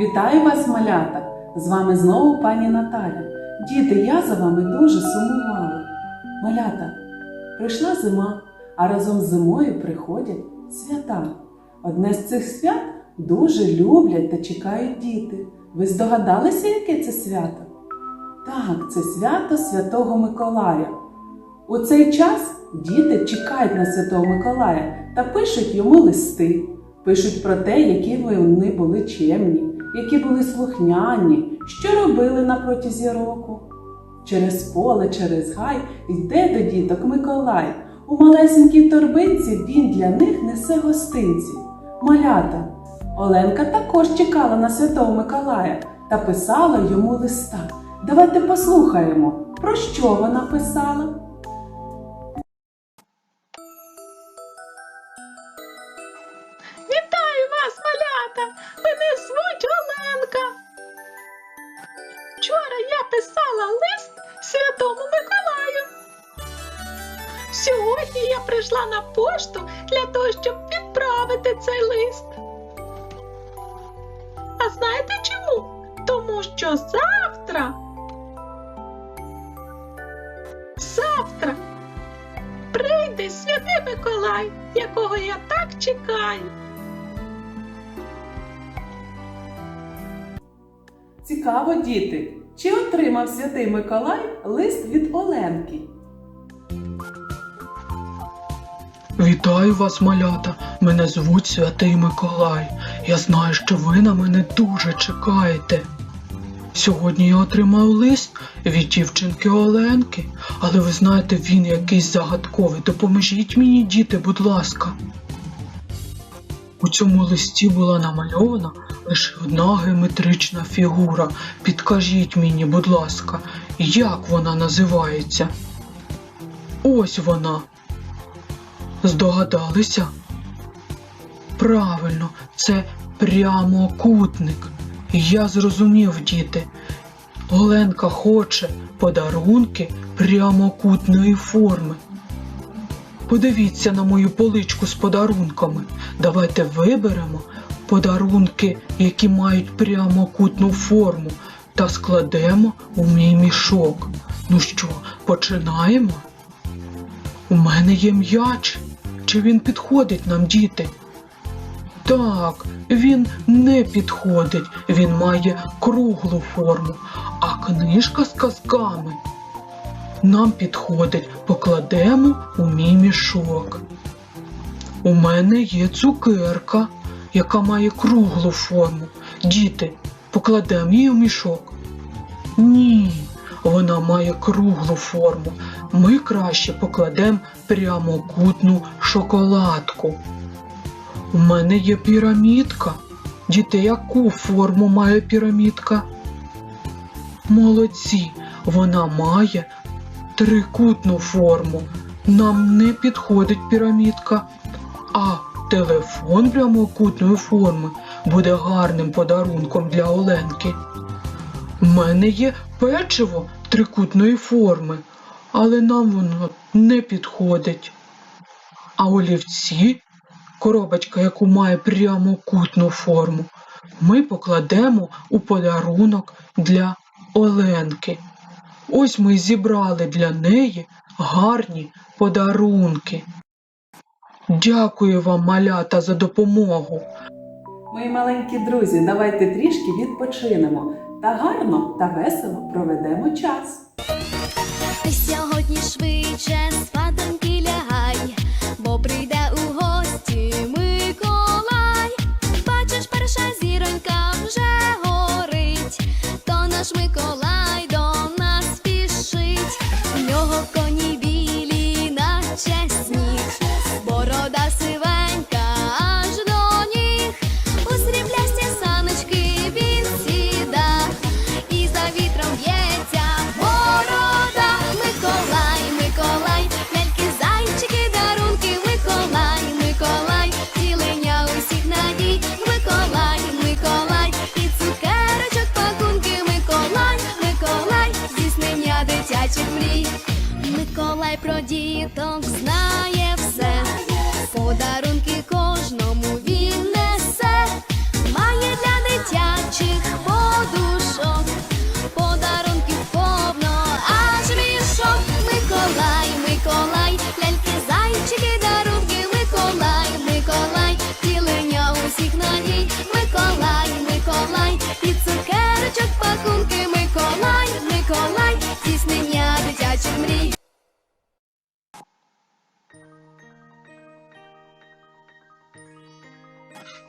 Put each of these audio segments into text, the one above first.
Вітаю вас, малята! З вами знову пані Наталя. Діти, я за вами дуже сумувала. Малята, прийшла зима, а разом з зимою приходять свята. Одне з цих свят дуже люблять та чекають діти. Ви здогадалися, яке це свято? Так, це свято Святого Миколая. У цей час діти чекають на Святого Миколая та пишуть йому листи. Пишуть про те, які вони були чемні, які були слухняні, що робили на протязі року. Через поле, через гай йде до діток Миколай. У малесенькій торбинці він для них несе гостинці. Малята. Оленка також чекала на Святого Миколая та писала йому листа. Давайте послухаємо, про що вона писала. Вчора я писала лист Святому Миколаю. Сьогодні я прийшла на пошту для того, щоб відправити цей лист. А знаєте чому? Тому що завтра. Завтра прийде святий Миколай, якого я так чекаю. Цікаво, діти, чи отримав святий Миколай лист від Оленки? Вітаю вас, малята. Мене звуть Святий Миколай. Я знаю, що ви на мене дуже чекаєте. Сьогодні я отримав лист від дівчинки Оленки, але ви знаєте, він якийсь загадковий. Допоможіть мені, діти, будь ласка. У цьому листі була намальована лише одна геометрична фігура. Підкажіть мені, будь ласка, як вона називається? Ось вона. Здогадалися? Правильно, це прямокутник. Я зрозумів, діти. Оленка хоче подарунки прямокутної форми. Подивіться на мою поличку з подарунками. Давайте виберемо подарунки, які мають прямокутну форму, та складемо у мій мішок. Ну що, починаємо? У мене є м'яч. Чи він підходить нам, діти? Так, він не підходить, він має круглу форму, а книжка з казками нам підходить, покладемо у мій мішок. У мене є цукерка, яка має круглу форму. Діти, покладемо її у мішок. Ні, вона має круглу форму. Ми краще покладемо прямокутну шоколадку. У мене є пірамідка. Діти, яку форму має пірамідка? Молодці, вона має трикутну форму. Нам не підходить пірамідка, а телефон прямокутної форми буде гарним подарунком для Оленки. У мене є печиво трикутної форми, але нам воно не підходить. А олівці, коробочка, яку має прямокутну форму, ми покладемо у подарунок для Оленки. Ось ми зібрали для неї гарні подарунки. Дякую вам, малята, за допомогу. Мої маленькі друзі, давайте трішки відпочинемо та гарно та весело проведемо час. Ти сьогодні швидше спатоньки про діток знає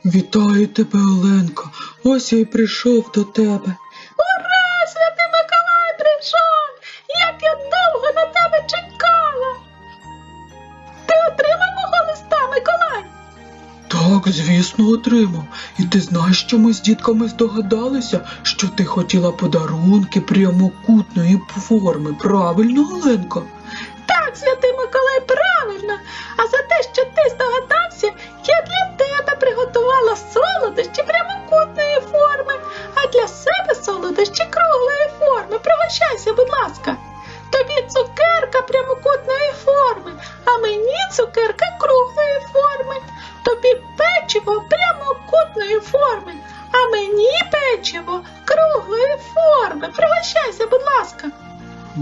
Вітаю тебе, Оленко. Ось я й прийшов до тебе. Ура, святий Миколай прийшов! Як я довго на тебе чекала. Ти отримав мого листа, Миколай? Так, звісно, отримав. І ти знаєш, що ми з дітками здогадалися, що ти хотіла подарунки прямокутної форми, правильно, Оленко? Так, святий правильно. А за те, що ти здогадався, я для тебе приготувала солодощі прямокутної форми, а для себе солодощі круглої форми. Пригощайся, будь ласка. Тобі цукерка прямокутної форми, а мені цукерка круглої форми. Тобі печиво прямокутної форми, а мені печиво круглої форми. Пригощайся, будь ласка.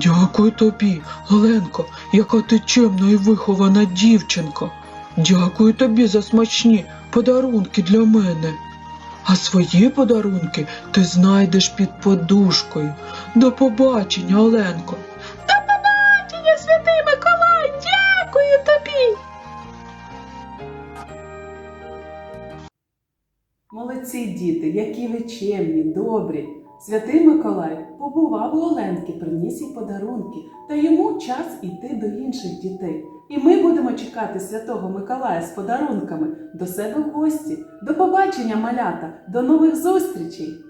Дякую тобі, Оленко, яка ти чемна і вихована дівчинка. Дякую тобі за смачні подарунки для мене. А свої подарунки ти знайдеш під подушкою. До побачення, Оленко. До побачення, святий Миколай! Дякую тобі! Молодці діти, які ви чемні, добрі. Святий Миколай побував у Оленки, приніс їй подарунки, та йому час іти до інших дітей. І ми будемо чекати Святого Миколая з подарунками до себе в гості. До побачення, малята, до нових зустрічей!